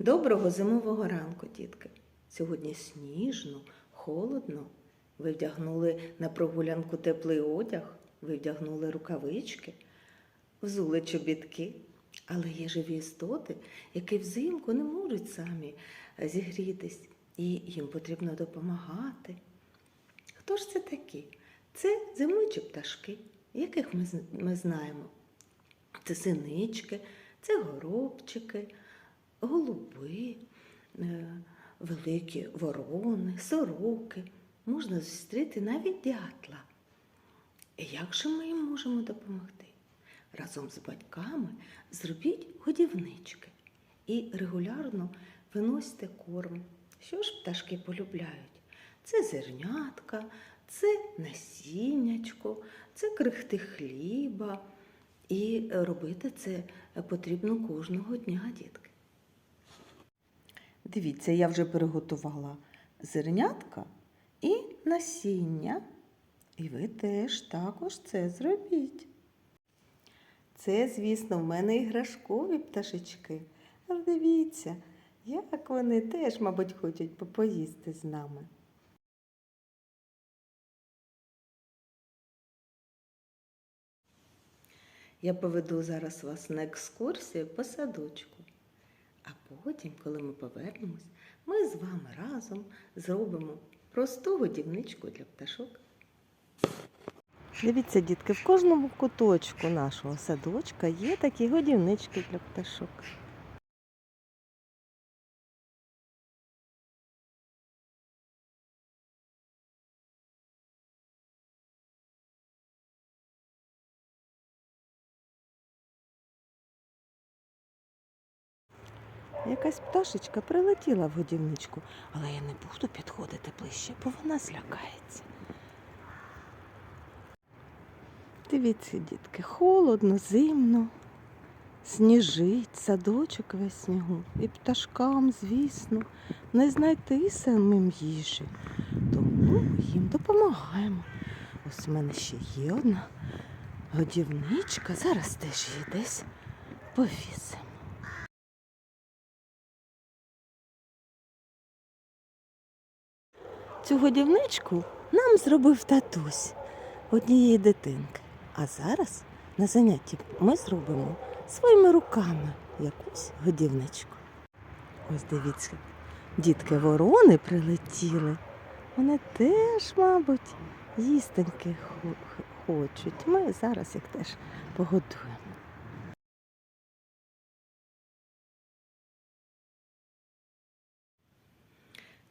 Доброго зимового ранку, дітки. Сьогодні сніжно, холодно. Ви вдягнули на прогулянку теплий одяг, ви вдягнули рукавички, взули чобітки. Але є живі істоти, які взимку не можуть самі е, зігрітись, і їм потрібно допомагати. Хто ж це такі? Це зимуючі пташки, яких ми знаємо. Це синички, це горобчики, голуби, е, великі ворони, сороки. Можна зустріти навіть дятла. Як же ми їм можемо допомогти? Разом з батьками зробіть годівнички і регулярно виносьте корм. Що ж пташки полюбляють? Це зернятка, це насіннячко, це крихти хліба. І робити це потрібно кожного дня, дітки. Дивіться, я вже приготувала зернятка і насіння. І ви теж також це зробіть. Це, звісно, в мене іграшкові пташечки. Але дивіться, як вони теж, мабуть, хочуть попоїсти з нами. Я поведу зараз вас на екскурсію по садочку. А потім, коли ми повернемось, ми з вами разом зробимо просту годівничку для пташок. Дивіться, дітки, в кожному куточку нашого садочка є такі годівнички для пташок. Якась пташечка прилетіла в годівничку, але я не буду підходити ближче, бо вона злякається. Дивіться, дітки, холодно, зимно, сніжить, садочок весь снігу. І пташкам, звісно, не знайти самим їжі. Тому їм допомагаємо. Ось у мене ще є одна годівничка. Зараз теж її десь повісимо. Цю годівничку нам зробив татусь однієї дитинки. А зараз на занятті ми зробимо своїми руками якусь годівничку. Ось дивіться, дітки ворони прилетіли. Вони теж, мабуть, їстеньки хочуть. Ми зараз їх теж погодуємо.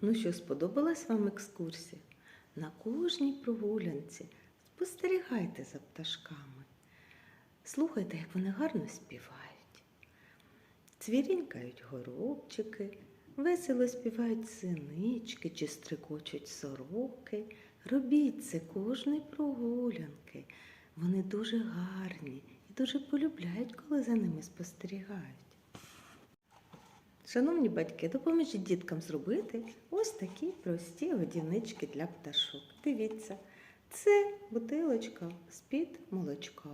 Ну що, сподобалась вам екскурсія? На кожній прогулянці спостерігайте за пташками. Слухайте, як вони гарно співають. Цвірінькають горобчики, весело співають синички чи стрикочуть сороки. Робіть це кожної прогулянки. Вони дуже гарні і дуже полюбляють, коли за ними спостерігають. Шановні батьки, допоможіть діткам зробити ось такі прості годівнички для пташок. Дивіться, це бутилочка з-під молочка.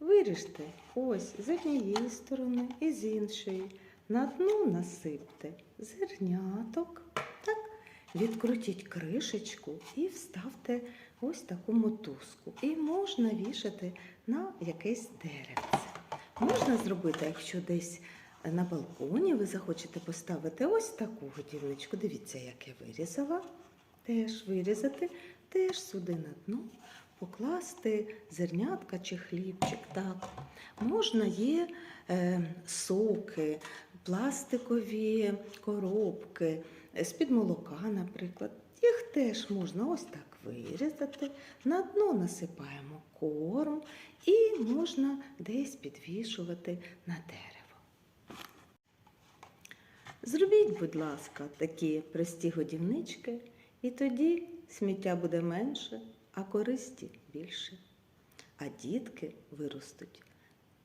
Виріжте ось з однієї сторони і з іншої. На дно насипте зерняток. Так, відкрутіть кришечку і вставте ось таку мотузку. І можна вішати на якесь деревце. Можна зробити, якщо десь на балконі ви захочете поставити ось таку годівничку. Дивіться, як я вирізала. Теж вирізати, теж сюди на дно покласти зернятка чи хлібчик. Так. Можна є е, соки, пластикові коробки, е, з-під молока, наприклад. Їх теж можна ось так вирізати. На дно насипаємо корм і можна десь підвішувати на дерево. Зробіть, будь ласка, такі прості годівнички, і тоді сміття буде менше, а користі більше. А дітки виростуть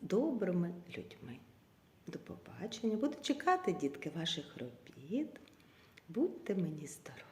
добрими людьми. До побачення. Буду чекати, дітки, ваших робіт. Будьте мені здорові!